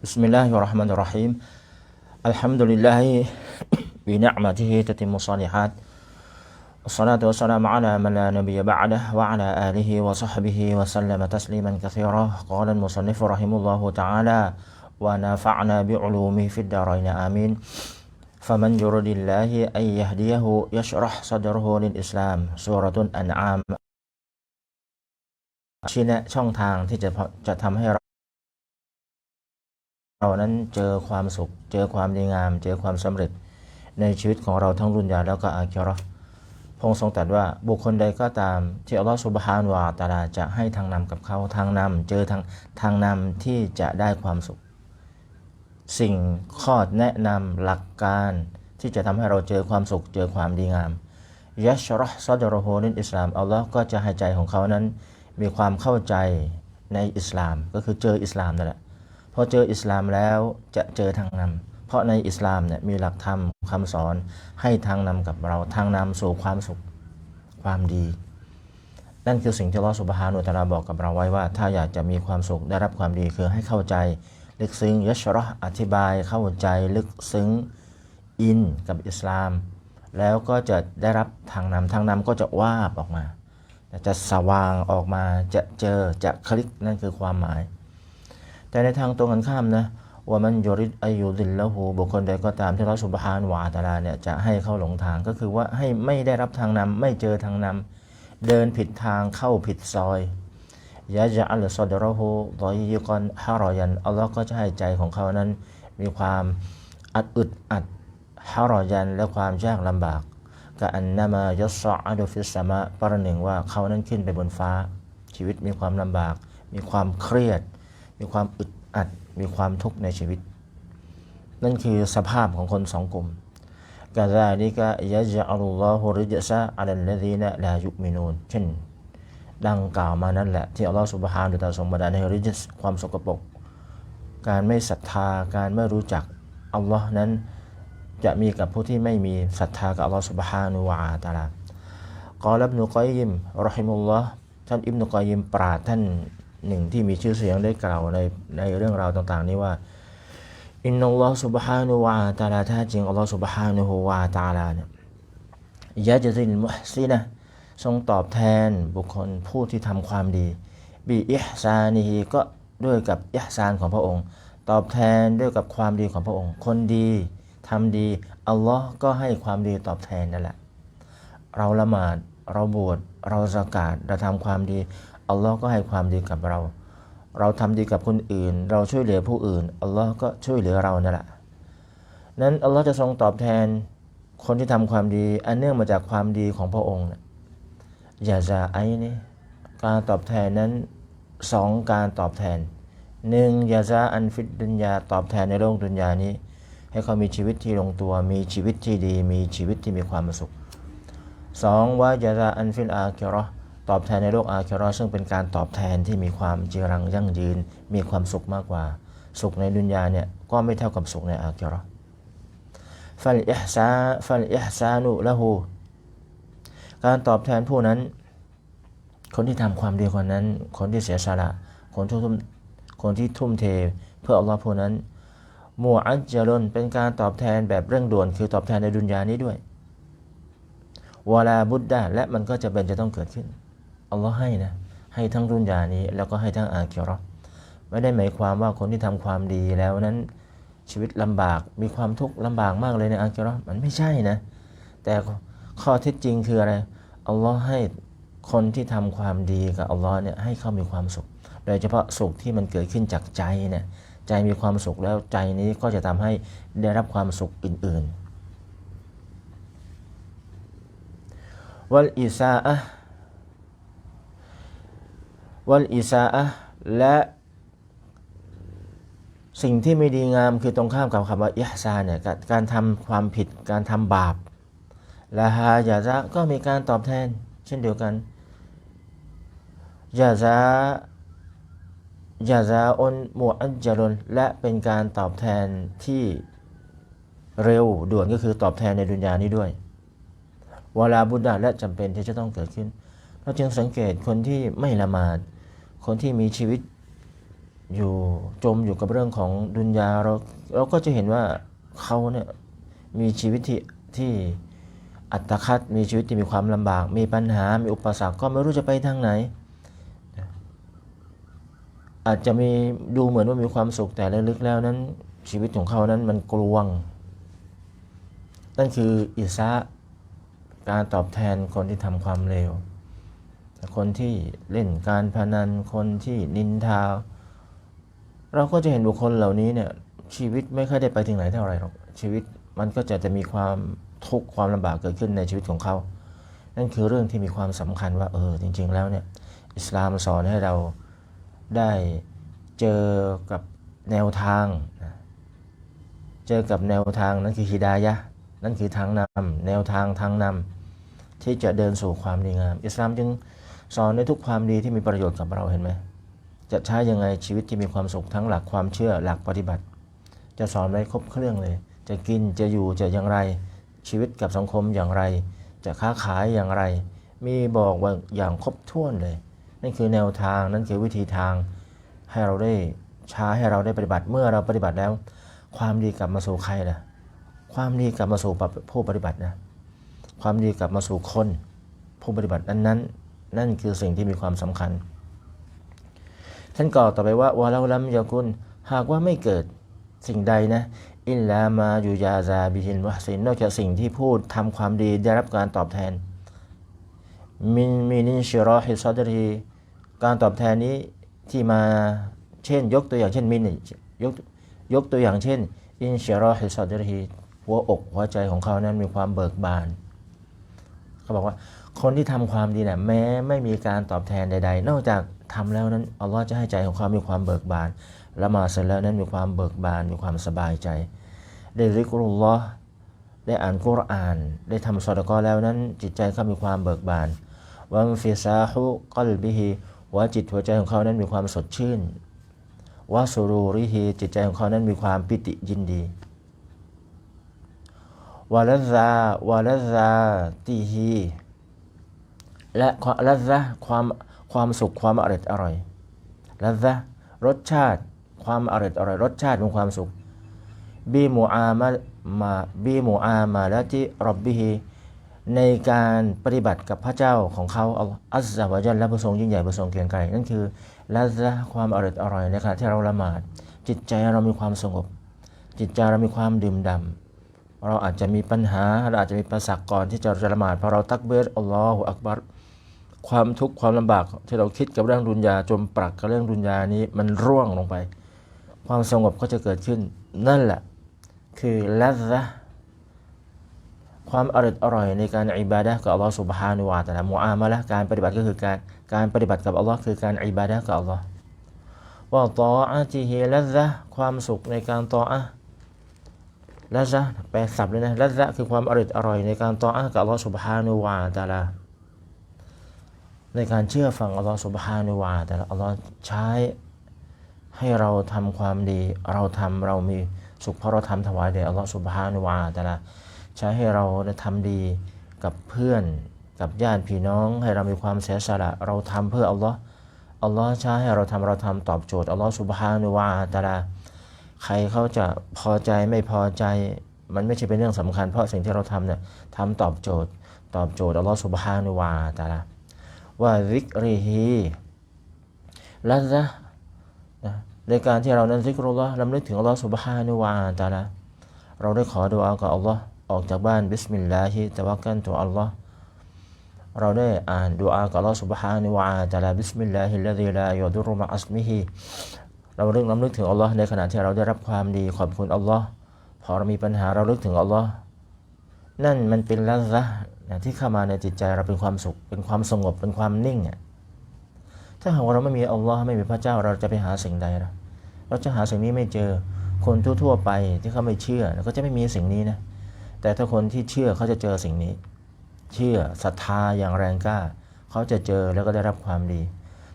بسم الله الرحمن الرحيم الحمد لله بنعمته تتم الصالحات الصلاة والسلام على من لا نبي بعده وعلى آله وصحبه وسلم تسليما كثيرا قال المصنف رحمه الله تعالى ونفعنا بعلومه في الدارين آمين فمن يرد الله أن يهديه يشرح صدره للإسلام سورة الأنعام ชี้แนะช่องทางที่จะพอจะทำให้เรา เรานั้นเจอความสุข เจอความดีงาม เจอความสำเร็จ ในชีวิตของเราทั้งรุนยาแล้วก็อาคิราะห์พรงทรงตรัสว่าบุคคลใดก็ตามที่อัลลอฮฺสุบฮานวาตาลาจะให้ทางนำกับเขาทางนำเจอทางทางนำที่จะได้ความสุข สิ่งข้อแนะนำหลักการที่จะทำให้เราเจอความสุข เจอความดีงามยัชรอฮซอดรโฮนินอิสลามอัลลอฮ์ก็จะให้ใจของเขานั้น มีความเข้าใจในอิสลาม ก็คือเจออิสลามนั่นแหละ อเจออิสลามแล้วจะเจอทางนำเพราะในอิสลามเนี่ยมีหลักธรรมคำสอนให้ทางนำกับเราทางนำสู่ความสุขความดี นั่นคือสิ่งที่ลอสุบฮานุตาลาบอกกับเราไว้ว่า ถ้าอยากจะมีความสุขได้รับความดีคือให้เข้าใจ ลึกซึ้งยชรออธิบายเข้าใจลึกซึ้งอินกับอิสลาม แล้วก็จะได้รับทางนำทางนำก็จะวาบออกมาจะสว่างออกมาจะเจอจะคลิกนั่นคือความหมาย แต่ในทางตรงกันข้ามนะว่ามันยริดอายุดินละหูบุคคลใดก็ตามที่เราสุบฮานวาตาลาเนี่ยจะให้เข้าหลงทางก็คือว่าให้ไม่ได้รับทางนำไม่เจอทางนำเดินผิดทางเข้าผิดซอยยะจะอัลซอดรหูรอยิกอนฮารอยันอัลลอฮ์ก็จะให้ใจของเขานั้น มีความอัดอึดอัดฮารอยันและความยากลำบากกะอันนามายศอัดุฟิสมะประหนึ่งว่าเขานั้นขึ้นไปบนฟ้า ชีวิตมีความลำบาก มีความเครียด มีความอึดอัด มีความทุกข์ในชีวิต นั่นคือสภาพของคนสองกลุ่มกาซาลิกะยะจะอัลลอฮุริจซะอัลลดีนะลายุมินูนเช่น ดังกล่าวมานั่นแหละ ที่อัลลอฮฺสุบฮานุตาทรงบันดาลให้ริจสความสกปรก การไม่ศรัทธา การไม่รู้จักอัลลอฮ์นั้นจะมีกับผู้ที่ไม่มีศรัทธากับอัลลอฮฺสุบฮานุวาตาลากอลับนุกอยิมรอฮิมุลลอฮ์ท่านอิบนุกอยิมปราท่าน หนึ่งที่มีชื่อเสียงได้กล่าวในในเรื่องราวต่างๆ นี้ว่าอินนัลลอฮฺสุบฮานุวาตาลาแท้จริงอัลลอฮฺสุบฮานุวาตาลาเนี่ยยะจะซินมุฮซินะทรงตอบแทนบุคคลผู้ที่ทำความดีบีอิฮซานีก็ด้วยกับอิฮซานของพระองค์ ตอบแทนด้วยกับความดีของพระองค์ คนดีทำดีอัลลอฮ์ก็ให้ความดีตอบแทนนั่นแหละ เราละหมาดเราบวชเราสกาดเราทำความดี อัลลอฮ์ก็ให้ความดีกับเรา เราทำดีกับคนอื่น เราช่วยเหลือผู้อื่น อัลลอฮ์ก็ช่วยเหลือเรานั่นแหละ นั้นอัลลอฮ์จะทรงตอบแทนคนที่ทำความดี อันเนื่องมาจากความดีของพระองค์นะอย่าจะไอ้นี่การตอบแทนนั้นสองการตอบแทนหนึ่งยาซาอันฟิดดุนยาตอบแทนในโลกดุนยานี้ ให้เขามีชีวิตที่ลงตัว มีชีวิตที่ดี มีชีวิตที่มีความสุขสองว่ายาซาอันฟิลอาคิราะห์ ตอบแทนในโลกอาคิเราะห์ซึ่งเป็นการตอบแทนที่มีความจีรังยั่งยืน มีความสุขมากกว่า สุขในดุนยาเนี่ยก็ไม่เท่ากับสุขในอาคิเราะห์ฟัลอิฮซาฟัลอิฮซานุละหูการตอบแทนผู้นั้น คนที่ทำความดีคนนั้น คนที่เสียสละ คนที่ทุ่มคนที่ทุ่มเท เพื่ออัลลอฮ์ผู้นั้นมัวอัจจารนเป็นการตอบแทนแบบเร่งด่วน คือตอบแทนในดุนยานี้ด้วยวลาบุตดาและมันก็จะเป็นจะต้องเกิดขึ้น อัลลอฮ์ให้นะให้ทั้งดุนยานี้ แล้วก็ให้ทั้งอาคิราะห์ไม่ได้หมายความว่าคนที่ทำความดีแล้วนั้นชีวิตลำบากมีความทุกข์ลำบากมากเลยในอาคิราะห์มันไม่ใช่นะ แต่ข้อเท็จจริงคืออะไรอัลลอฮ์ให้คนที่ทำความดีกับอัลลอฮ์เนี่ยให้เขามีความสุข โดยเฉพาะสุขที่มันเกิดขึ้นจากใจเนี่ยใจมีความสุขแล้วใจนี้ก็จะทำให้ได้รับความสุขอื่นๆวัลอิซาอะ วัลอิซาอะและสิ่งที่ไม่ดีงามคือตรงข้ามกับคำว่าอิฮซาเนี่ยการทำความผิดการทำบาปละฮายาซะก็มีการตอบแทน เช่นเดียวกันยาซายาซาอนมัวอัจจารนและเป็นการตอบแทนที่เร็วด่วนก็คือตอบแทนในดุนยานี้ด้วยเวลาบุญดาและจำเป็นที่จะต้องเกิดขึ้น เราจึงสังเกตคนที่ไม่ละหมาด คนที่มีชีวิตอยู่จมอยู่กับเรื่องของดุนยาเราเราก็จะเห็นว่าเขาเนี่ยมีชีวิตที่ที่อัตคัดมีชีวิตที่มีความลำบาก มีปัญหา มีอุปสรรคก็ไม่รู้จะไปทางไหน อาจจะมีดูเหมือนว่ามีความสุขแต่ลึกๆแล้วนั้น ชีวิตของเขานั้นมันกลวง นั่นคืออิสระการตอบแทนคนที่ทำความเลว คนที่เล่นการพนันคนที่นินทา เราก็จะเห็นบุคคลเหล่านี้เนี่ยชีวิตไม่ค่อยได้ไปถึงไหนเท่าไหร่หรอกชีวิตมันก็จะจะมีความทุกข์ความลำบากเกิดขึ้นในชีวิตของเขา นั่นคือเรื่องที่มีความสำคัญว่าเออจริง ๆ แล้วเนี่ยอิสลามสอนให้เราได้เจอกับแนวทางเจอกับแนวทางนั่นคือฮิดายะนั่นคือทางนำแนวทางทางนำที่จะเดินสู่ความดีงาม อิสลามจึง สอนในทุกความดีที่มีประโยชน์กับเราเห็นไหมจะใช้ยังไงชีวิตที่มีความสุขทั้งหลักความเชื่อหลักปฏิบัติ จะสอนไว้ครบเครื่องเลย จะกินจะอยู่จะอย่างไร ชีวิตกับสังคมอย่างไร จะค้าขายอย่างไร มีบอกว่าอย่างครบถ้วนเลย นั่นคือแนวทางนั่นคือวิธีทาง ให้เราได้ช้ให้เราได้ปฏิบัติเมื่อเราปฏิบัติแล้ว ความดีกลับมาสู่ใครล่ะความดีกลับมาสู่ผู้ปฏิบัตินะความดีกลับมาสู่คน ผู้ปฏิบัตินั้นนั้ นั่นคือสิ่งที่มีความสำคัญ ท่านกล่าวต่อไปว่าวะลาลัมยากุนหากว่าไม่เกิดสิ่งใดนะ อินลามาอยู่ยาซาบิฮินวะสินนอกจากสิ่งที่พูดทำความดีได้รับการตอบแทน มินมินิชิรอฮิซอดรีการตอบแทนนี้ที่มาเช่นยกตัวอย่างเช่นมินยกยกตัวอย่างเช่น อินชิรอฮิซอดรีหัวอกหัวใจของเขานั้นมีความเบิกบาน เขาบอกว่า คนที่ทำความดีเนี่ยแม้ไม่มีการตอบแทนใด ๆ นอกจากทำแล้วนั้นอัลลอฮ์จะให้ใจของเขามีความเบิกบานละมาเสร็จแล้วนั้นมีความเบิกบานมีความสบายใจ ได้ริกรุลลอฮ์ได้อ่านกุรอาน ได้ทำสอดกอแล้วนั้น จิตใจเขามีความเบิกบานวัมฟิซาฮุกัลบิฮิหัวจิตหัวใจของเขานั้นมีความสดชื่นวะสุรูริฮิจิตใจของเขานั้นมีความปิติยินดีวะลัซาวะลัซซาติฮี และลัซซาความความสุขความอร่อยอร่อยลัซซารสชาติความอร่อยอร่อยรสชาติของความสุขบีมูอามามาบีมูอามาและที่รบบิฮีในการปฏิบัติกับพระเจ้าของเขาอัลลอฮฺอัลลอฮฺวะจัลและพระทรงยิ่งใหญ่พระทรงเกรียงไกรนั่นคือลัซซาความอร่อยอร่อยในขณะที่เราละหมาด จิตใจเรามีความสงบ จิตใจเรามีความดื่มด่ำเราอาจจะมีปัญหาเราอาจจะมีประสักก่อนที่จะละหมาดพอเราตักเบิรอัลลอฮฺอักบัร ความทุกข์ความลำบากที่เราคิดกับเรื่องดุนยาจมปรักกับเรื่องดุนยานี้มันร่วงลงไป ความสงบก็จะเกิดขึ้น นั่นแหละ คือลัซะความอร่อยอร่อยในการอิบาดะกับอัลลอฮฺสุบฮานุวาตะลามุอามาละการปฏิบัติก็คือการการปฏิบัติกับอัลลอฮ์คือการอิบาดะกับอัลลอฮ์ว่าตออาติฮิลัซะความสุขในการตออะลัซะแปลศัพท์เลยนะลัซะคือความอร่อยอร่อยในการตออะกับอัลลอฮ์สุบฮานุวาตะลา ในการเชื่อฟังอัลลอฮ์สุบฮานุวาแต่อัลลอฮ์ใช้ให้เราทำความดี เราทำเรามีสุขเพราะเราทำถวายแด่อัลลอฮ์สุบฮานุวาแต่ละใช้ให้เราได้ทำดีกับเพื่อนกับญาติพี่น้อง ให้เรามีความเสียสละเราทำเพื่ออัลลอฮ์อัลลอฮ์ใช้ให้เราทำเราทำตอบโจทย์อัลลอฮ์สุบฮานุวาแต่ละใครเขาจะพอใจไม่พอใจมันไม่ใช่เป็นเรื่องสำคัญ เพราะสิ่งที่เราทำเนี่ยทำตอบโจทย์ ตอบโจทย์อัลลอฮ์สุบฮานุวาแต่ละ วาซิกรีฮีละซะนะในการที่เรานั้นซิกรุลลอฮ์ลำลึกถึงอัลลอฮ์สุบฮานุวาตาละเราได้ขอดุอากับอัลลอฮ์ออกจากบ้านบิสมิลลาฮิตะวักกันตัวอัลลอฮ์เราได้อ่านดุอากับอัลลอฮ์สุบฮานุวาตาละบิสมิลลาฮิลลาฮิลายูดุรุมะอัสมิฮิเราเรื่องลำลึกถึงอัลลอฮ์ในขณะที่เราได้รับความดีขอบคุณอัลลอฮ์พอเรามีปัญหาเราลึกถึงอัลลอฮ์นั่นมันเป็นละซะ นะที่เข้ามาในจิตใจเราเป็นความสุข เป็นความสงบ เป็นความนิ่งอะถ้าหากว่าเราไม่มีอัลลอฮ์ไม่มีพระเจ้าเราจะไปหาสิ่งใดล่ะเราจะหาสิ่งนี้ไม่เจอคนทั่วๆไปที่เขาไม่เชื่อก็จะไม่มีสิ่งนี้นะแต่ถ้าคนที่เชื่อเขาจะเจอสิ่งนี้ เชื่อศรัทธาอย่างแรงกล้า เขาจะเจอแล้วก็ได้รับความดี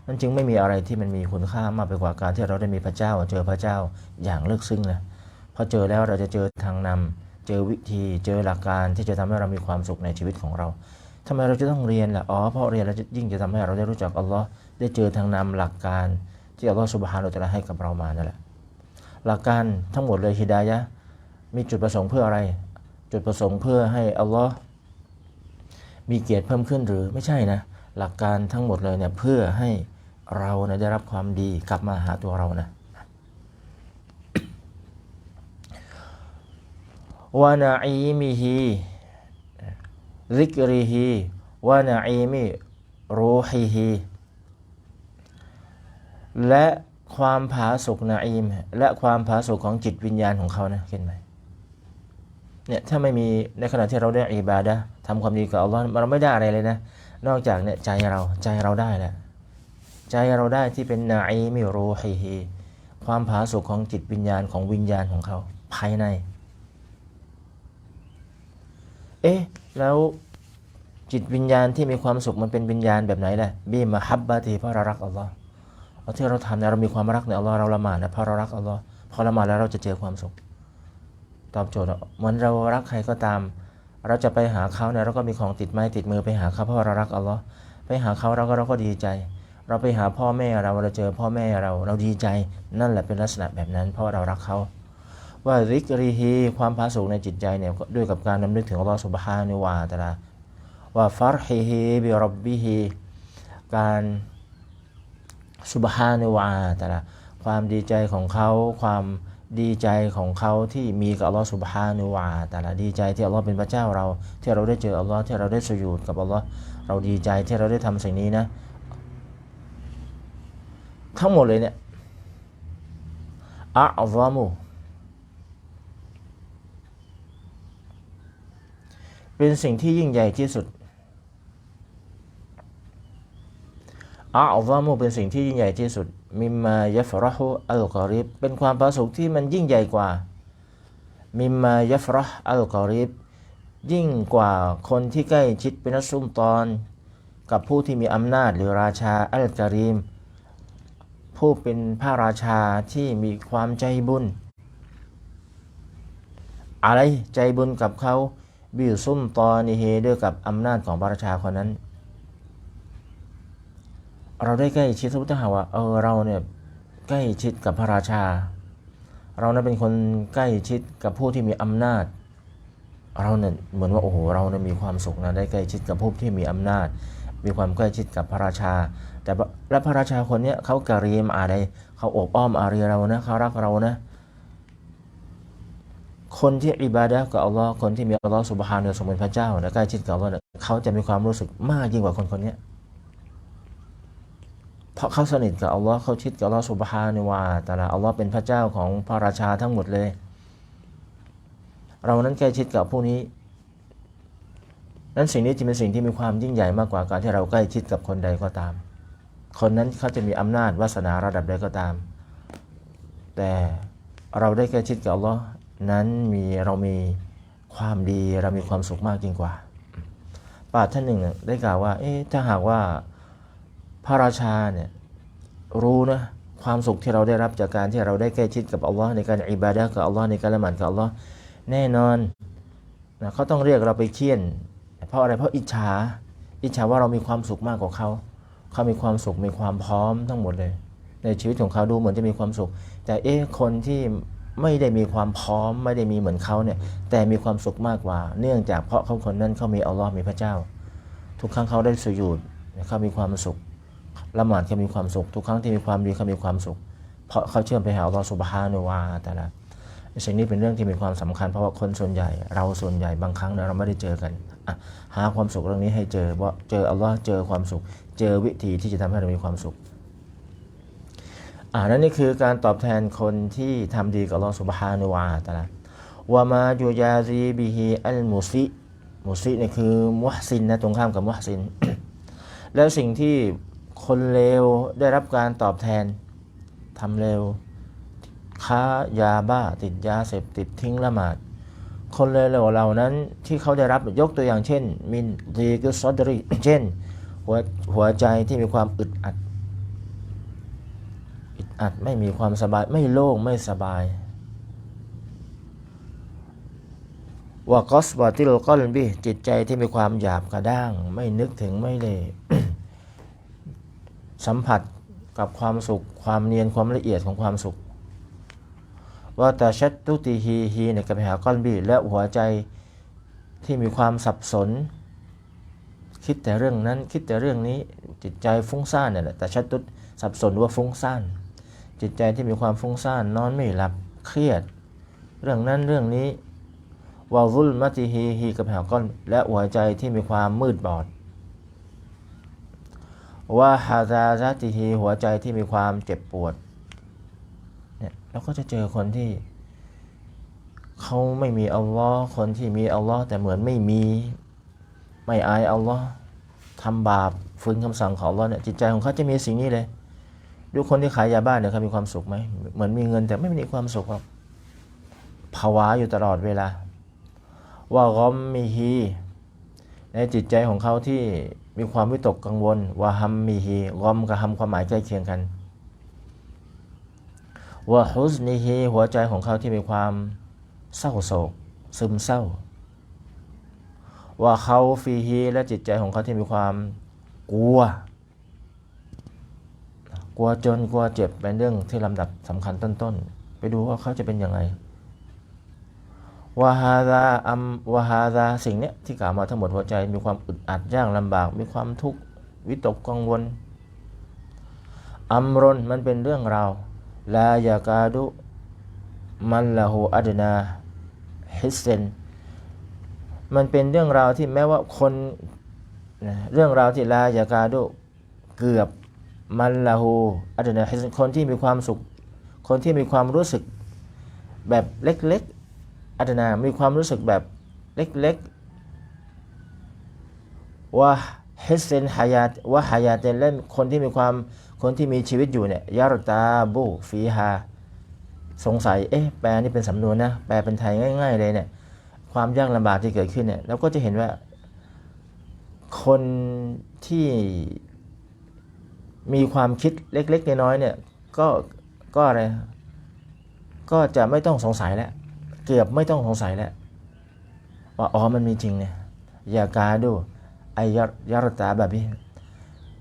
นั่นจึงไม่มีอะไรที่มันมีคุณค่ามากไปกว่าการที่เราได้มีพระเจ้า เจอพระเจ้าอย่างลึกซึ้งนะพอเจอแล้วเราจะเจอทางนำ เจอวิธีเจอหลักการที่จะทำให้เรามีความสุขในชีวิตของเราทำไมเราจะต้องเรียนล่ะอ๋อเพราะเรียนแล้วยิ่งจะทำให้เราได้รู้จักอัลลอฮ์ได้เจอทางนำหลักการที่อัลลอฮฺสุบฮานาอัลตะลาให้กับเรามานั่นแหละหลักการทั้งหมดเลยฮิดายะมีจุดประสงค์เพื่ออะไร จุดประสงค์เพื่อให้อัลลอฮ์มีเกียรติเพิ่มขึ้นหรือไม่ใช่นะ หลักการทั้งหมดเลยเนี่ยเพื่อให้เรานะได้รับความดีกลับมาหาตัวเรานะ วานาอีมิฮีริกริฮีวานาอีมิรูฮิฮีและความผาสุกนาอีมและความผาสุกของจิตวิญญาณของเขานะเห็นไหมเนี่ยถ้าไม่มีในขณะที่เราได้อิบาดะทำความดีกับอัลลอฮ์เราไม่ได้อะไรเลยนะ นอกจากเนี่ยใจเราใจเราได้แหละใจเราได้ที่เป็นนาอีมิรูฮิฮีความผาสุกของจิตวิญญาณของวิญญาณของเขาภายใน เอ๊ะ แล้วจิตวิญญาณที่มีความสุขมันเป็นวิญญาณแบบไหนล่ะบีมาฮับบะตีเพราะเรารักอัลลอฮ์เอาที่เราทำเนี่ยเรามีความรักในอัลลอฮ์เราละหมาดนะเพราะเรารักอัลลอฮ์พอละหมาดแล้วเราจะเจอความสุข ตอบโจทย์เหมือนเรารักใครก็ตาม เราจะไปหาเขาเนี่ยเราก็มีของติดไม้ติดมือไปหาเขาเพราะเรารักอัลลอฮ์ไปหาเขาเราก็เราก็ดีใจ เราไปหาพ่อแม่เราเราเจอพ่อแม่เราเราดีใจ นั่นแหละเป็นลักษณะแบบนั้น เพราะเรารักเขา ว่าริกรีฮีความผาสุกในจิตใจเนี่ยก็ด้วยกับการนำนึกถึงอัลลอฮ์สุบฮานุวาตะลาว่าฟาร์ฮีฮีบิรับบิฮีการสุบฮานุวาตะลาความดีใจของเขาความดีใจของเขาที่มีกับอัลลอฮ์สุบฮานุวาตะลาดีใจที่อัลลอฮ์เป็นพระเจ้าเรา ที่เราได้เจออัลลอฮ์ที่เราได้สุญูดกับอัลลอฮ์เราดีใจที่เราได้ทำสิ่งนี้นะ ทั้งหมดเลยเนี่ยอัลลอฮ์มู เป็นสิ่งที่ยิ่งใหญ่ที่สุดอัลลอฮ์มูเป็นสิ่งที่ยิ่งใหญ่ที่สุด มิมมายฟรหูอัลกอริบ เป็นความประสงค์ที่มันยิ่งใหญ่กว่า มิมมายฟรหอัลกอริบ ยิ่งกว่าคนที่ใกล้ชิดเป็นนักสุลตานกับผู้ที่มีอำนาจหรือราชาอัลกอรีมผู้เป็นพระราชาที่มีความใจบุญ อะไรใจบุญกับเขา บิวซุ่มตอนิเฮด้วยกับอำนาจของพระราชาคนนั้น เราได้ใกล้ชิดสมมติถ้าหาว่าเออเราเนี่ยใกล้ชิดกับพระราชา เรานั้นเป็นคนใกล้ชิดกับผู้ที่มีอำนาจ เราเนี่ยเหมือนว่าโอ้โหเราเนี่ยมีความสุขนะได้ใกล้ชิดกับผู้ที่มีอำนาจ มีความใกล้ชิดกับพระราชา แต่และพระราชาคนเนี้ยเขากรีมอะไรเขาอบอ้อมอารีเรานะเขารักเรานะ คนที่อิบาดะกับอัลลอฮ์คนที่มีอัลลอฮ์สุบฮานะฮูวะตะอาลาทรงเป็นพระเจ้าและใกล้ชิดกับอัลลอฮ์เนี่ยเขาจะมีความรู้สึกมากยิ่งกว่าคนคนนี้เพราะเขาสนิทกับอัลลอฮ์เขาชิดกับอัลลอฮ์สุบฮานะฮูวะตะอาลาอัลลอฮ์เป็นพระเจ้าของพระราชาทั้งหมดเลย เรานั้นใกล้ชิดกับผู้นี้ นั้นสิ่งนี้จะเป็นสิ่งที่มีความยิ่งใหญ่มากกว่าการที่เราใกล้ชิดกับคนใดก็ตาม คนนั้นเขาจะมีอำนาจวาสนาระดับใดก็ตาม แต่เราได้ใกล้ชิดกับอัลลอฮ์ นั้นมีเรามีความดีเรามีความสุขมากยิ่งกว่าปราชญ์ท่านหนึ่งได้กล่าวว่า เอ๊ะถ้าหากว่าพระราชาเนี่ยรู้นะความสุขที่เราได้รับจากการที่เราได้ใกล้ชิดกับอัลลอฮ์ในการอิบาดะกับอัลลอฮ์ในการละหมาดกับอัลลอฮ์แน่นอนนะเขาต้องเรียกเราไปเคี่ยน เพราะอะไรเพราะอิจฉา อิจฉาว่าเรามีความสุขมากกว่าเขา เขามีความสุขมีความพร้อมทั้งหมดเลย ในชีวิตของเขาดูเหมือนจะมีความสุข แต่เอ๊ะคนที่ ไม่ได้มีความพร้อมไม่ได้มีเหมือนเขาเนี่ยแต่มีความสุขมากกว่า เนื่องจากเพราะเขาคนนั้นเขามีอัลลอฮ์มีพระเจ้า ทุกครั้งเขาได้สุญูดเขามีความสุขละหมาดเขามีความสุข ทุกครั้งที่มีความดีเขามีความสุข เพราะเขาเชื่อมไปหาอัลลอฮ์สุบฮานุวาแต่ละสิ่งนี้เป็นเรื่องที่มีความสำคัญเพราะว่าคนส่วนใหญ่ เราส่วนใหญ่บางครั้งเราไม่ได้เจอกันหาความสุขเรื่องนี้ให้เจอว่าเจออัลลอฮ์เจอความสุข เจอวิธีที่จะทำให้เรามีความสุข อ่านั่นนี่คือการตอบแทนคนที่ทำดีกับลอฮ์สุบฮานุวาตะละวามายูยาซีบิฮิอัลมุซิมุซินี่คือมุฮซินนะตรงข้ามกับมุฮซิน แล้วสิ่งที่คนเลวได้รับการตอบแทนทำเลวค้ายาบ้าติดยาเสพติดทิ้งละหมาด คนเลวเหล่านั้นที่เขาได้รับยกตัวอย่างเช่น มินดีกุซอดรีเช่นหัวหัวใจที่มีความอึดอัด อัดไม่มีความสบายไม่โล่งไม่สบายวากอสบอติลกอนบีจิตใจที่มีความหยาบกระด้าง ไม่นึกถึงไม่เลยสัมผัสกับความสุข ความเนียนความละเอียดของความสุขว่าแต่ชัดตุติฮีฮีเนี่ยกับหาก้อนบีและหัวใจที่มีความสับสน คิดแต่เรื่องนั้นคิดแต่เรื่องนี้จิตใจฟุ้งซ่านเนี่ยแหละแต่ชัดตุสับสนว่าฟุ้งซ่าน จิตใจที่มีความฟุ้งซ่านนอนไม่หลับเครียด เรื่องนั้นเรื่องนี้วาวุลมัติฮีฮีกับหาก้อนและหัวใจที่มีความมืดบอดว่าฮาซาซาติฮีหัวใจที่มีความเจ็บปวดเนี่ยเราก็จะเจอคนที่เขาไม่มีอัลลอฮ์คนที่มีอัลลอฮ์แต่เหมือนไม่มีไม่อายอัลลอฮ์ทำบาปฝืนคำสั่งของอัลลอฮ์เนี่ยจิตใจของเขาจะมีสิ่งนี้เลย ดูคนที่ขายยาบ้าเนี่ยเขามีความสุขไหมเหมือนมีเงินแต่ไม่มีความสุขหรอกภาวะอยู่ตลอดเวลา ว่ากอมมีฮีในจิตใจของเขาที่มีความวิตกกังวลว่าฮัมมีฮีกอมกับฮัมความหมายใกล้เคียงกันว่าฮุสนีฮีหัวใจของเขาที่มีความเศร้าโศก ซึมเศร้า ว่าเขาฟีฮีและจิตใจของเขาที่มีความกลัว กลัวจนกลัวเจ็บเป็นเรื่องที่ลำดับสำคัญต้นๆ ไปดูว่าเขาจะเป็นยังไงวาฮาดาอัมวาฮาดาสิ่งเนี้ยที่กล่าวมาทั้งหมดหัวใจมีความอึดอัดยากลำบาก มีความทุกข์วิตกกังวล อัมรนมันเป็นเรื่องราวลายากาดุมันละหูอัดนาฮิสเซนมันเป็นเรื่องราวที่แม้ว่าคนเรื่องราวที่ลายากาดุเกือบ มันละหูอัดนาฮิสเซนคนที่มีความสุข คนที่มีความรู้สึกแบบเล็กๆอัตนามีความรู้สึกแบบเล็กๆว่าเฮสเซนฮายาตว่าฮายาเตนเล่นคนที่มีความคนที่มีชีวิตอยู่เนี่ยยารตาบูฟีฮาสงสัยเอ๊ะแปลนี่เป็นสำนวนนะแปลเป็นไทยง่าย ๆ เลยเนี่ยความยากลำบากที่เกิดขึ้นเนี่ยเราก็จะเห็นว่าคนที่ มีความคิดเล็กๆน้อยๆเนี่ยก็ก็อะไรก็จะไม่ต้องสงสัยแล้วเกือบไม่ต้องสงสัยแล้วว่าอ๋อมันมีจริงเนี่ยยากาดูไอยยารตาแบบนี้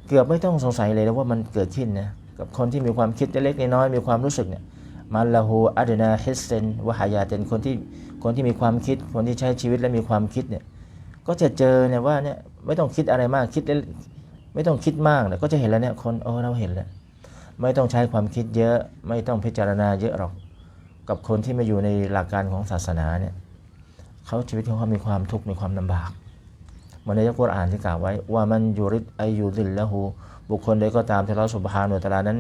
เกือบไม่ต้องสงสัยเลยแล้วว่ามันเกิดขึ้นนะกับคนที่มีความคิดเล็กๆน้อยๆมีความรู้สึกเนี่ยมันละหูอัดนาเฮสเซนวะหายาเตนคนที่คนที่มีความคิดคนที่ใช้ชีวิตและมีความคิดเนี่ยก็จะเจอเนี่ยว่าเนี่ยไม่ต้องคิดอะไรมากคิดเล่น ไม่ต้องคิดมากเนี่ยก็จะเห็นแล้วเนี่ยคนเออเราเห็นแล้ว ไม่ต้องใช้ความคิดเยอะ ไม่ต้องพิจารณาเยอะหรอก กับคนที่มาอยู่ในหลักการของศาสนาเนี่ยเขาชีวิตของเขามีความทุกข์มีความลำบากเหมือนในยักษ์กุรอานที่กล่าวไว้ ว่ามันยูริดไอยูดิลละหูบุคคลใดก็ตามที่เราสุบฮานุตะลานั้น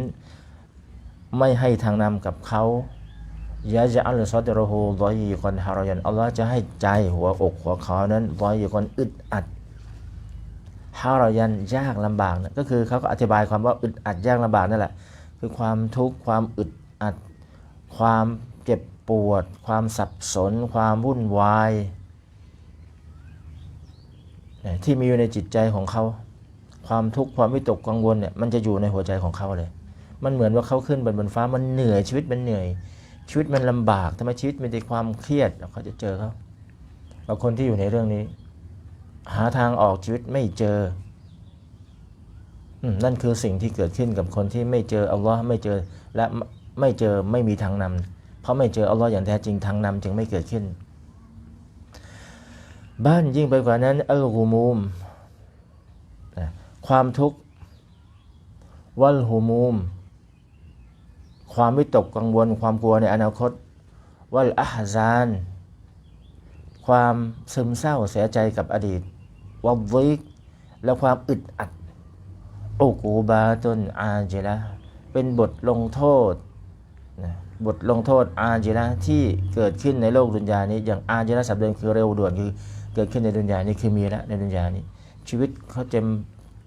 ไม่ให้ทางนำกับเขายะจะอัลซอดรหูรอยยีกอนฮารยันอัลลอฮ์จะให้ใจหัวอกหัวเขานั้นรอยยีกอนอึดอัด ฮารายันยากลำบากนะก็คือเขาก็อธิบายความว่าอึดอัดยากลำบากนั่นแหละ คือความทุกข์ความอึดอัด ความเจ็บปวด ความสับสน ความวุ่นวายที่มีอยู่ในจิตใจของเขา ความทุกข์ความวิตกกังวลเนี่ยมันจะอยู่ในหัวใจของเขาเลย มันเหมือนว่าเขาขึ้นบนบนฟ้ามันเหนื่อยชีวิตมันเหนื่อย ชีวิตมันลำบากทำไมชีวิตมีแต่ความเครียดเขาจะเจอเขาบางคนที่อยู่ในเรื่องนี้ หาทางออกชีวิตไม่เจอ นั่นคือสิ่งที่เกิดขึ้นกับคนที่ไม่เจออัลลอฮ์ไม่เจอและไม่เจอไม่มีทางนำเพราะไม่เจออัลลอฮ์อย่างแท้จริงทางนำจึงไม่เกิดขึ้น บ้านยิ่งไปกว่านั้นอัลกูมูมความทุกข์วัลหูมูม ความวิตกกังวลความกลัวในอนาคต วัลอาฮซาน ความซึมเศร้าเสียใจกับอดีต วัลวิกและความอึดอัดโอกูบาตุนอาเจละเป็นบทลงโทษนะบทลงโทษอาเจละที่เกิดขึ้นในโลกดุนยานี้ อย่างอาเจละสับเดิมคือเร็วด่วนคือเกิดขึ้นในดุนยานี้คือมีแล้วในดุนยานี้ ชีวิตเขาเต็ม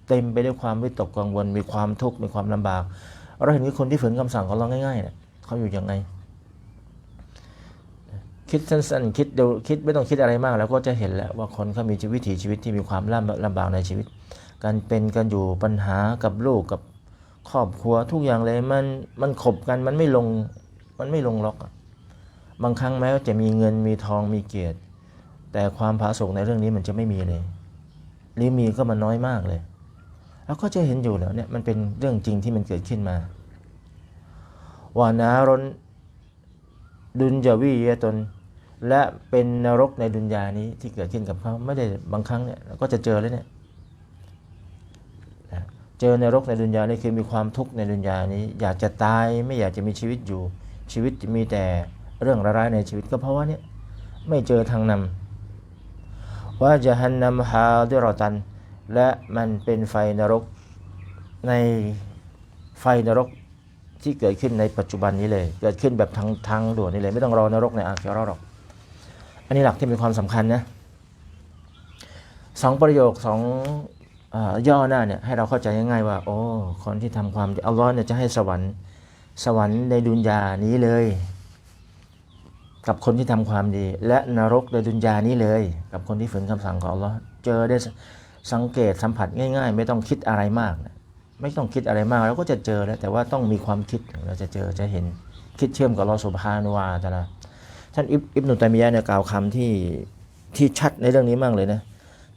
เต็มไปด้วยความวิตกกังวล มีความทุกข์มีความลำบาก เราเห็นคนที่ฝืนคำสั่งของเราง่ายๆเนี่ยเขาอยู่ยังไง คิดสั้นๆคิดเดี๋ยวคิดไม่ต้องคิดอะไรมาก แล้วก็จะเห็นแล้วว่าคนเขามีวิถีชีวิตที่มีความลำลำบากในชีวิต การเป็นการอยู่ปัญหากับลูกกับครอบครัวทุกอย่างเลยมันมันขบกันมันไม่ลงมันไม่ลงล็อกบางครั้งแม้ว่าจะมีเงินมีทองมีเกียรติ แต่ความผาสุกในเรื่องนี้มันจะไม่มีเลยหรือมีก็มันน้อยมากเลยเราก็จะเห็นอยู่แล้วเนี่ยมันเป็นเรื่องจริงที่มันเกิดขึ้นมาวานารนดุนยาวียตน และเป็นนรกในดุนยานี้ที่เกิดขึ้นกับเขาไม่ได้บางครั้งเนี่ยเราก็จะเจอเลยเนี่ยเจอนรกในดุนยานี้คือมีความทุกข์ในดุนยานี้ อยากจะตายไม่อยากจะมีชีวิตอยู่ ชีวิตมีแต่เรื่องร้ายในชีวิตก็เพราะว่าเนี่ยไม่เจอทางนำว่าจะฮันนำฮาดิรอตัน และมันเป็นไฟนรกในไฟนรกที่เกิดขึ้นในปัจจุบันนี้เลย เกิดขึ้นแบบทางทางด่วนนี่เลย ไม่ต้องรอนรกในอาคิเราะห์หรอก อันนี้หลักที่มีความสำคัญนะสองประโยคสองอย่อหน้าเนี่ยให้เราเข้าใจง่ายๆว่าโอ้คนที่ทำความดีอัลลอฮ์เนี่ยจะให้สวรรค์สวรรค์ในดุนยานี้เลย กับคนที่ทำความดี และนรกในดุนยานี้เลย กับคนที่ฝืนคำสั่งของอัลลอฮ์เจอได้สังเกตสัมผัสง่าย ๆ ไม่ต้องคิดอะไรมากนะไม่ต้องคิดอะไรมากเราก็จะเจอแล้วแต่ว่าต้องมีความคิดเราจะเจอจะเห็นคิดเชื่อมกับอัลลอฮ์สุบฮานุวาตะอาลา ท่านอิบอิบนุตัยมียะห์เนี่ยกล่าวคำที่ที่ชัดในเรื่องนี้มากเลยนะ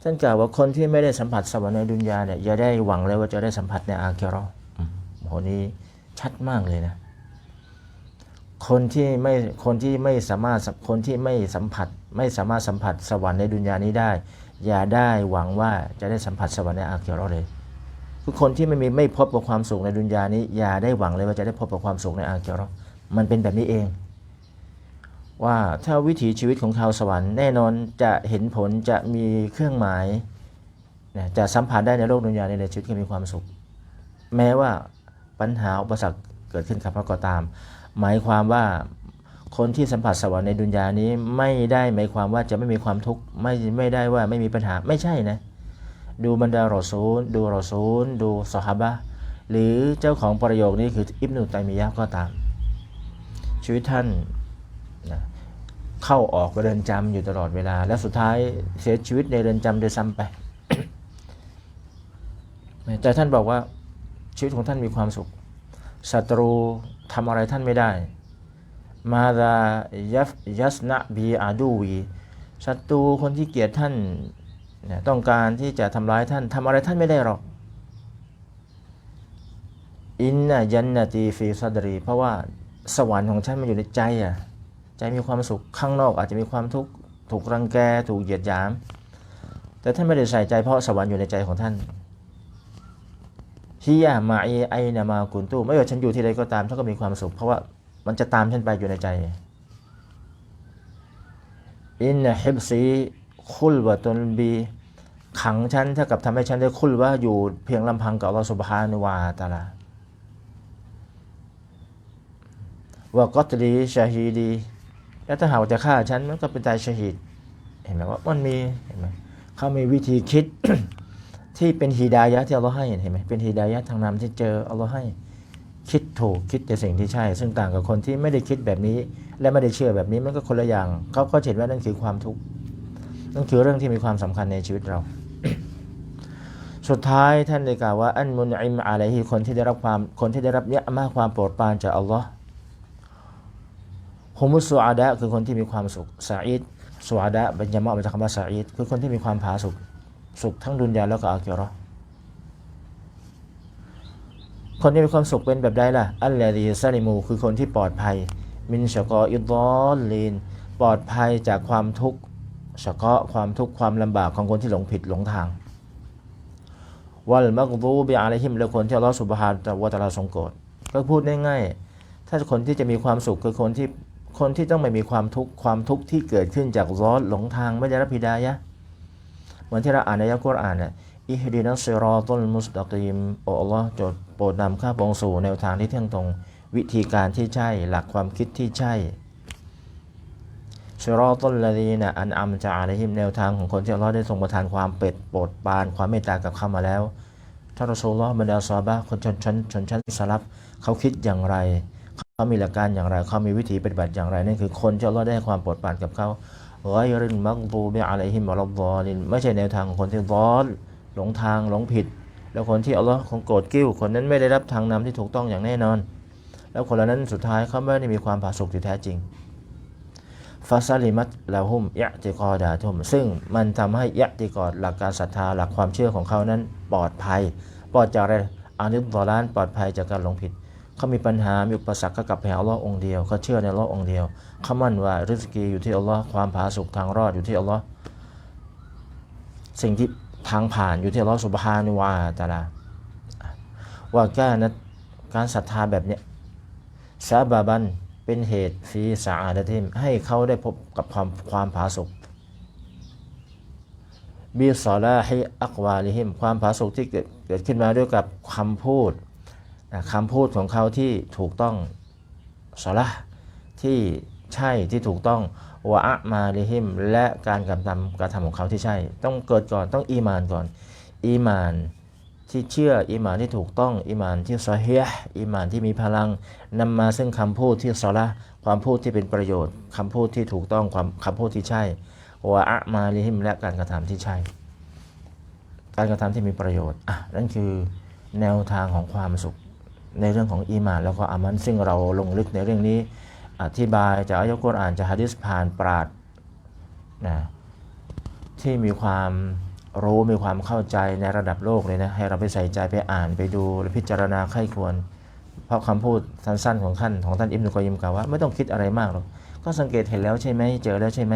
ท่านกล่าวว่าคนที่ไม่ได้สัมผัสสวรรค์ในดุนยาเนี่ยอย่าได้หวังเลยว่าจะได้สัมผัสในอาคิเราะห์อืมโหนี้ชัดมากเลยนะคนที่ไม่คนที่ไม่สามารถคนที่ไม่สัมผัสไม่สามารถสัมผัสสวรรค์ในดุนยานี้ได้ อย่าได้หวังว่าจะได้สัมผัสสวรรค์ในอาคิเราะห์เลยคือคนที่ไม่มีไม่พบกับความสุขในดุนยานี้ อย่าได้หวังเลยว่าจะได้พบกับความสุขในอาคิเราะห์มันเป็นแบบนี้เอง ว่าถ้าวิถีชีวิตของชาวสวรรค์แน่นอนจะเห็นผลจะมีเครื่องหมายนะจะสัมผัสได้ในโลกดุนยาในชีวิตที่มีความสุข แม้ว่าปัญหาอุปสรรคเกิดขึ้นกับพระก็ตาม หมายความว่าคนที่สัมผัสสวรรค์ในดุนยานี้ไม่ได้หมายความว่าจะไม่มีความทุกข์ไม่ไม่ได้ว่าไม่มีปัญหาไม่ใช่นะดูบรรดารอซูล ดูรอซูล ดูสหบะหรือเจ้าของประโยคนี้คืออิบนุตัยมียะก็ตาม ชีวิตท่าน เข้าออกเรือนจำอยู่ตลอดเวลา และสุดท้ายเสียชีวิตในเรือนจำโดยซ้ำไป แต่ท่านบอกว่าชีวิตของท่านมีความสุขศัตรูทำอะไรท่านไม่ได้ มาดายัฟยัสนะบีอาดูวีศัตรูคนที่เกลียดท่านต้องการที่จะทำร้ายท่านทำอะไรท่านไม่ได้หรอกอินนะยันนตีฟีซัดรี เพราะว่าสวรรค์ของฉันมันอยู่ในใจอะ ใจมีความสุขข้างนอกอาจจะมีความทุกข์ถูกรังแกถูกเหยียดหยาม แต่ท่านไม่ได้ใส่ใจเพราะสวรรค์อยู่ในใจของท่านฮิยามาเอไอนามากุนตูไม่ว่าฉันอยู่ที่ใดก็ตามฉันก็มีความสุข เพราะว่ามันจะตามฉันไปอยู่ในใจอินนะฮิบซีคุลวะตนบี ขังฉันเท่ากับทำให้ฉันได้คุลว่าอยู่เพียงลำพังกับอัลลอฮฺสุบฮานุวาตาลาว่ากัตลีชาฮีดี แล้วถ้าหากจะฆ่าฉันมันก็เป็นตายชาฮีดเห็นไหมว่ามันมีเห็นไหมเขามีวิธีคิดที่เป็นฮีดายะที่อัลลอฮ์ให้เห็นไหมเป็นฮีดายะทางนำที่เจออัลลอฮ์ให้คิดถูกคิดในสิ่งที่ใช่ ซึ่งต่างกับคนที่ไม่ได้คิดแบบนี้ และไม่ได้เชื่อแบบนี้มันก็คนละอย่างเขาก็เห็นว่านั่นคือความทุกข์นั่นคือเรื่องที่มีความสำคัญในชีวิตเรา สุดท้ายท่านได้กล่าวว่าอันมุนอิมอะไรที่คนที่ได้รับความคนที่ได้รับเนี่ยมากความโปรดปรานจากอัลลอฮ์ ฮุมุสสุอาดะคือคนที่มีความสุขสาอิดสุอาดะเป็นยามะมาจากคำว่าสาอิดคือคนที่มีความผาสุกสุขทั้งดุนยาแล้วก็อาเราะห์คนที่มีความสุขเป็นแบบใดล่ะ อัลลอฮีซาลิมูคือคนที่ปลอดภัย มินชะกออิดอลลีนปลอดภัยจากความทุกข์ชะกอความทุกข์ความลำบากของคนที่หลงผิดหลงทาง วัลมักรูบิอาลัยฮิมและคนที่อัลลอฮฺสุบฮานตะวะตะลาทรงโกรธก็พูดง่ายๆถ้าคนที่จะมีความสุขคือคนที่ คนที่ต้องไม่มีความทุกข์ความทุกข์ที่เกิดขึ้นจากร้อนหลงทางไม่ได้รับพิดายะเหมือนที่เราอ่านในยักษ์กุรอานเนี่ยอิฮดีนัสซิรอตุลมุสตะกีมโอ้อัลลอฮ์โจทย์โปรดนำข้าพงสู่แนวทางที่เที่ยงตรงวิธีการที่ใช่หลักความคิดที่ใช่ซิรอตุลลาดีนะอันอัมจะอาลัยฮิมแนวทางของคนที่อัลลอฮ์ได้ทรงประทานความเป็ดโปรดปานความเมตตากับเขามาแล้วท่านรอซูลลอฮ์บรรดาซอฮาบะคนชนชั้นชนชั้นสลับเขาคิดอย่างไร เขามีหลักการอย่างไร เขามีวิธีปฏิบัติอย่างไรนั่นคือคนที่อัลลอฮ์ได้ความโปรดปรานกับเขาไกรินมักบูบิอะลัยฮิมวะลัดดอลินไม่ใช่แนวทางของคนที่ร้อนหลงทางหลงผิด แล้วคนที่อัลลอฮ์คงโกรธกิ้ว คนนั้นไม่ได้รับทางนำที่ถูกต้องอย่างแน่นอน แล้วคนเหล่านั้นสุดท้ายเขาไม่ได้มีความผาสุกที่แท้จริงฟาซาลิมัตลาหุมยะติกอดาทุม ซึ่งมันทำให้ยะติกอดหลักการศรัทธาหลักความเชื่อของเขานั้นปลอดภัย ปลอดจากอะไรอานิบอลานปลอดภัยจากการหลงผิด เขามีปัญหา มีอุปสรรคก็กลับไปหาอัลลอฮ์องค์เดียวเขาเชื่อในอัลลอฮ์องค์เดียวเขามั่นว่าริสกีอยู่ที่อัลลอฮ์ความผาสุกทางรอดอยู่ที่อัลลอฮ์สิ่งที่ทางผ่านอยู่ที่อัลลอฮ์สุบฮานุวาตาลาว่าการนะการศรัทธาแบบเนี้ยซาบาบันเป็นเหตุฟีสาอาดะทิมให้เขาได้พบกับความความผาสุกบีซอลาให้อักวาลิฮิมความผาสุกที่เกิดเกิดขึ้นมาด้วยกับคำพูด คำพูดของเขาที่ถูกต้องซอลาที่ใช่ที่ถูกต้องวะอะมาลิฮิม และการกระทำกระทำของเขาที่ใช่ ต้องเกิดก่อนต้องอีมานก่อนอีมานที่เชื่ออิมานที่ถูกต้องอิมานที่ซอฮีฮ์อิมานที่มีพลังนำมาซึ่งคำพูดที่ซอละความพูดที่เป็นประโยชน์คำพูดที่ถูกต้องความคำพูดที่ใช่วะอะมาลิฮิม และการกระทำที่ใช่ การกระทำที่มีประโยชน์อะนั่นคือแนวทางของความสุข ในเรื่องของอีมานแล้วก็อามันซึ่งเราลงลึกในเรื่องนี้ อธิบายจากอายะกุรอานจากฮะดิษผ่านปราดนะที่มีความรู้มีความเข้าใจในระดับโลกเลยนะให้เราไปใส่ใจไปอ่านไปดูและพิจารณาไข้ควร เพราะคำพูดสั้นๆของท่านของท่านอิมนุกอยยิมกล่าวว่าไม่ต้องคิดอะไรมากหรอกก็สังเกตเห็นแล้วใช่ไหมเจอแล้วใช่ไหม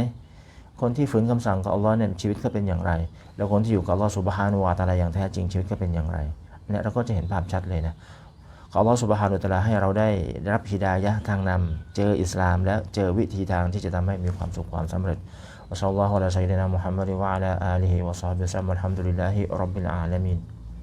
คนที่ฝืนคำสั่งของอัลลอฮ์เนี่ยชีวิตก็เป็นอย่างไร แล้วคนที่อยู่กับอัลลอฮ์สุบฮานุวาตาลาอย่างแท้จริงชีวิตก็เป็นอย่างไรเนี่ยเราก็จะเห็นภาพชัดเลยนะ ขอพระสุภาานุตลาให้เราได้รับฮิดายะทางนำเจออิสลามแล้วเจอวิธีทางที่จะทำให้มีความสุขความสำเร็จอัสลลอฮุอะลัยฮิวะซัลลัมมุฮัมมัดวะอะลาอาลีฮิวะซอฮบิซัมอัลฮัมดุลิลลาฮิรับบิลอาลามีน